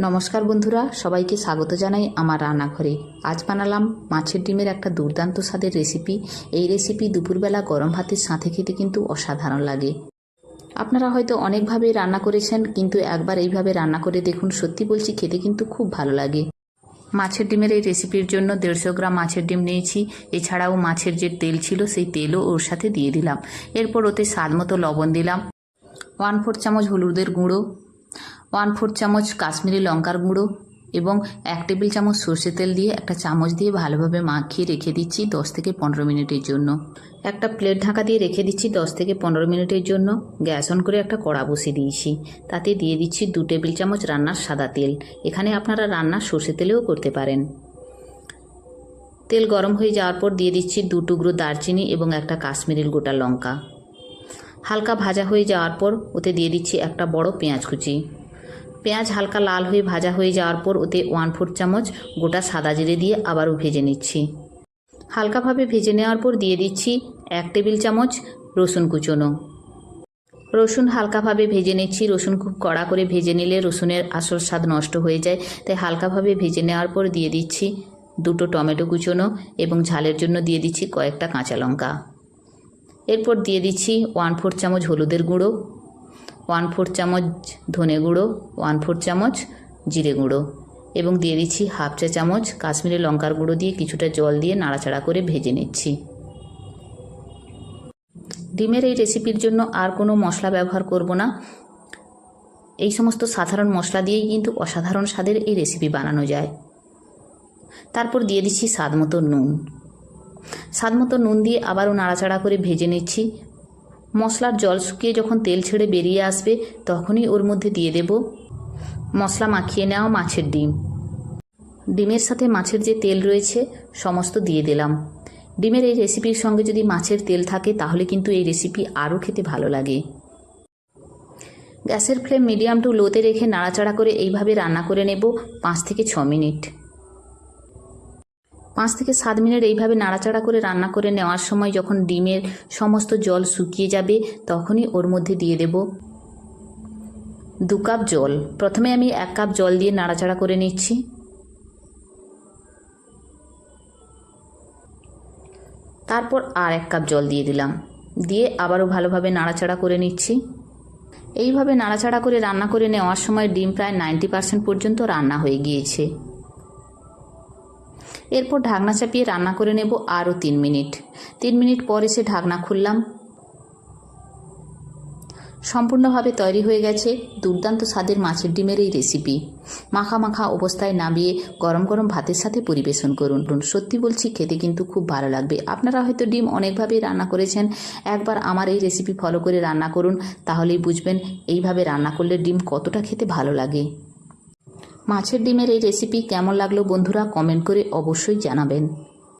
নমস্কার বন্ধুরা, সবাইকে স্বাগত জানাই আমার রান্নাঘরে। আজ বানালাম মাছের ডিমের একটা দুর্দান্ত স্বাদের রেসিপি। এই রেসিপি দুপুরবেলা গরম ভাতের সাথে খেতে কিন্তু অসাধারণ লাগে। আপনারা হয়তো অনেকভাবে রান্না করেছেন, কিন্তু একবার এইভাবে রান্না করে দেখুন, সত্যি বলছি খেতে কিন্তু খুব ভালো লাগে। মাছের ডিমের এই রেসিপির জন্য দেড়শো গ্রাম মাছের ডিম নিয়েছি। এছাড়াও মাছের যে তেল ছিল, সেই তেলও ওর সাথে দিয়ে দিলাম। এরপর ওতে স্বাদ মতো লবণ দিলাম। ওয়ান ফোর চামচ হলুদের গুঁড়ো। ওয়ান ফোর চামচ কাশ্মীরি লঙ্কার গুঁড়ো এবং এক টেবিল চামচ সর্ষে তেল দিয়ে একটা চামচ দিয়ে ভালোভাবে মাখিয়ে রেখে দিচ্ছি দশ থেকে পনেরো মিনিটের জন্য। একটা প্লেট ঢাকা দিয়ে রেখে দিচ্ছি দশ থেকে পনেরো মিনিটের জন্য। গ্যাস অন করে একটা কড়া বসিয়ে দিয়েছি। তাতে দিয়ে দিচ্ছি দু টেবিল চামচ রান্নার সাদা তেল। এখানে আপনারা রান্না সর্ষে তেলেও করতে পারেন। তেল গরম হয়ে যাওয়ার পর দিয়ে দিচ্ছি দু টুকরো দারচিনি এবং একটা কাশ্মীরি গোটা লঙ্কা। হালকা ভাজা হয়ে যাওয়ার পর ওতে দিয়ে দিচ্ছি একটা বড় পেঁয়াজ কুচি। পেঁয়াজ হালকা লাল হয়ে ভাজা হয়ে যাওয়ার পর ওতে ওয়ান ফোর চামচ গোটা সাদা জিরে দিয়ে আবারও ভেজে নিচ্ছি। হালকাভাবে ভেজে নেওয়ার পর দিয়ে দিচ্ছি এক টেবিল চামচ রসুন কুচনো। রসুন হালকাভাবে ভেজে নিচ্ছি। রসুন খুব কড়া করে ভেজে নিলে রসুনের আসল স্বাদ নষ্ট হয়ে যায়। তাই হালকাভাবে ভেজে নেওয়ার পর দিয়ে দিচ্ছি দুটো টমেটো কুচোনো এবং ঝালের জন্য দিয়ে দিচ্ছি কয়েকটা কাঁচা লঙ্কা। এরপর দিয়ে দিচ্ছি ওয়ান ফোর চামচ হলুদের গুঁড়ো। ওয়ান ফোর চামচ ধনে গুঁড়ো, ওয়ান ফোর চামচ জিরে গুঁড়ো এবং দিয়ে দিচ্ছি হাফ চা চামচ কাশ্মীরি লঙ্কার গুঁড়ো দিয়ে কিছুটা জল দিয়ে নাড়াচাড়া করে ভেজে নিচ্ছি। ডিমের এই রেসিপির জন্য আর কোনো মশলা ব্যবহার করব না। এই সমস্ত সাধারণ মশলা দিয়েই কিন্তু অসাধারণ স্বাদের এই রেসিপি বানানো যায়। তারপর দিয়ে দিচ্ছি স্বাদ মতো নুন। স্বাদ মতো নুন দিয়ে আবারও নাড়াচাড়া করে ভেজে নিচ্ছি। মশলার জল শুকিয়ে যখন তেল ছেড়ে বেরিয়ে আসবে, তখনই ওর মধ্যে দিয়ে দেব মশলা মাখিয়ে নেওয়া মাছের ডিম। ডিমের সাথে মাছের যে তেল রয়েছে, সমস্ত দিয়ে দিলাম। ডিমের এই রেসিপির সঙ্গে যদি মাছের তেল থাকে, তাহলে কিন্তু এই রেসিপি আরও খেতে ভালো লাগে। গ্যাসের ফ্লেম মিডিয়াম টু লোতে রেখে নাড়াচাড়া করে এইভাবে রান্না করে নেব পাঁচ থেকে ছ মিনিট। পাঁচ থেকে সাত মিনিট এইভাবে নাড়াচাড়া করে রান্না করে নেওয়ার সময় যখন ডিমের সমস্ত জল শুকিয়ে যাবে, তখনই ওর মধ্যে দিয়ে দেব দু কাপ জল। প্রথমে আমি এক কাপ জল দিয়ে নাড়াচাড়া করে নিচ্ছি। তারপর আর এক কাপ জল দিয়ে দিলাম। দিয়ে আবারও ভালোভাবে নাড়াচাড়া করে নিচ্ছি। এইভাবে নাড়াচাড়া করে রান্না করে নেওয়ার সময় ডিম প্রায় নাইনটি পার্সেন্ট পর্যন্ত রান্না হয়ে গিয়েছে। এরপর ঢাকনা চাপিয়ে রান্না করে নেব আরও তিন মিনিট। তিন মিনিট পর এসে ঢাকনা খুললাম। সম্পূর্ণভাবে তৈরি হয়ে গেছে দুর্দান্ত স্বাদের মাছের ডিমের এই রেসিপি মাখা মাখা অবস্থায় নামিয়ে গরম গরম ভাতের সাথে পরিবেশন করুন। সত্যি বলছি, খেতে কিন্তু খুব ভালো লাগবে। আপনারা হয়তো ডিম অনেকভাবেই রান্না করেছেন। একবার আমার এই রেসিপি ফলো করে রান্না করুন, তাহলেই বুঝবেন এইভাবে রান্না করলে ডিম কতটা খেতে ভালো লাগে। মাছের ডিমের এই রেসিপি কেমন লাগল বন্ধুরা কমেন্ট করে অবশ্যই জানাবেন।